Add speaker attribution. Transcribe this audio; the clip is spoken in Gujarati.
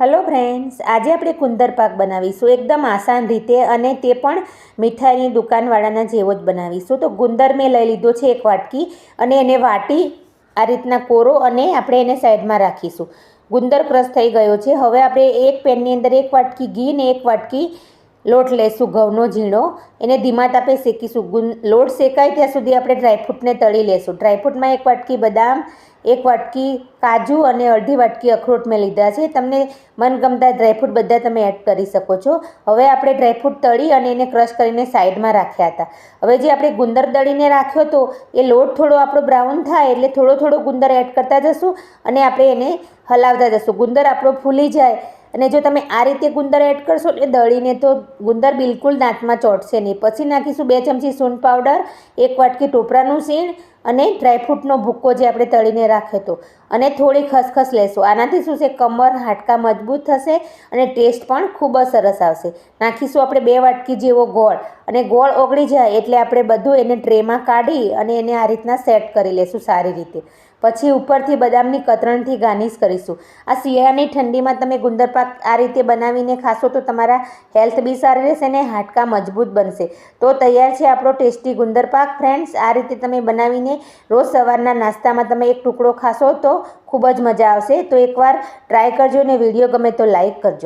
Speaker 1: હેલો ફ્રેન્ડ્સ આજે આપણે કુંદર પાક બનાવીશું. એકદમ આસાન રીતે અને તે પણ મીઠાઈની દુકાનવાળાના જેવો જ બનાવીશું. તો ગુંદર મેં લઈ લીધો છે એક વાટકી અને એને વાટી આ રીતના કોરો અને આપણે એને સાઈડમાં રાખીશું. ગુંદર ક્રશ થઈ ગયો છે. હવે આપણે એક પેનની અંદર એક વાટકી ઘી ને એક વાટકી લોટ લઈશું ઘઉંનો ઝીણો. એને ધીમા તાપે શેકીશું. લોટ શેકાય ત્યાં સુધી આપણે ડ્રાયફ્રૂટને તળી લેશું. ડ્રાયફ્રૂટમાં એક વાટકી બદામ એક વાટકી કાજુ અને અડધી વાટકી અખરોટ મેં લીધા છે. તમને મનગમતા ડ્રાયફ્રૂટ બધા તમે એડ કરી શકો છો. હવે આપણે ડ્રાયફ્રૂટ તળી અને એને ક્રશ કરીને સાઈડમાં રાખ્યા હતા. હવે જે આપણે ગુંદર દળીને રાખ્યો હતો એ લોટ થોડો આપણો બ્રાઉન થાય એટલે થોડો થોડો ગુંદર એડ કરતા જશું અને આપણે એને હલાવતા જશું. ગુંદર આપણો ફૂલી જાય અને જો તમે આ રીતે ગુંદર એડ કરશો એટલે દળીને તો ગુંદર બિલકુલ દાંતમાં ચોંટશે નહીં. પછી નાખીશું બે ચમચી સૂંઠ પાવડર એક વાટકી ટોપરાનું સીણ અને ડ્રાયફ્રૂટનો ભૂક્કો જે આપણે તળીને રાખ્યો હતો અને થોડી ખસખસ લેશું. આનાથી શું છે? કમર, હાડકાં મજબૂત થશે અને ટેસ્ટ પણ ખૂબ જ સરસ આવશે. નાખીશું આપણે બે વાટકી જેવો ગોળ. અને ગોળ ઓગળી જાય એટલે આપણે બધું એને ટ્રેમાં કાઢી અને એને આ રીતના સેટ કરી લેશું સારી રીતે. પછી ઉપરથી બદામની કતરણથી ગાર્નિશ કરીશું. આ શિયાળાની ઠંડીમાં તમે ગુંદર પાક આ રીતે બનાવીને ખાશો તો તમારા હેલ્થ બી સારી રહેશે અને હાડકાં મજબૂત બનશે. તો તૈયાર છે આપણો ટેસ્ટી ગુંદર પાક. ફ્રેન્ડ્સ આ રીતે તમે બનાવીને રોજ સવારના નાસ્તામાં તમે એક ટુકડો ખાશો તો ખૂબ જ મજા આવશે. તો એકવાર ટ્રાય કરજો અને વીડિયો ગમે તો લાઈક કરજો.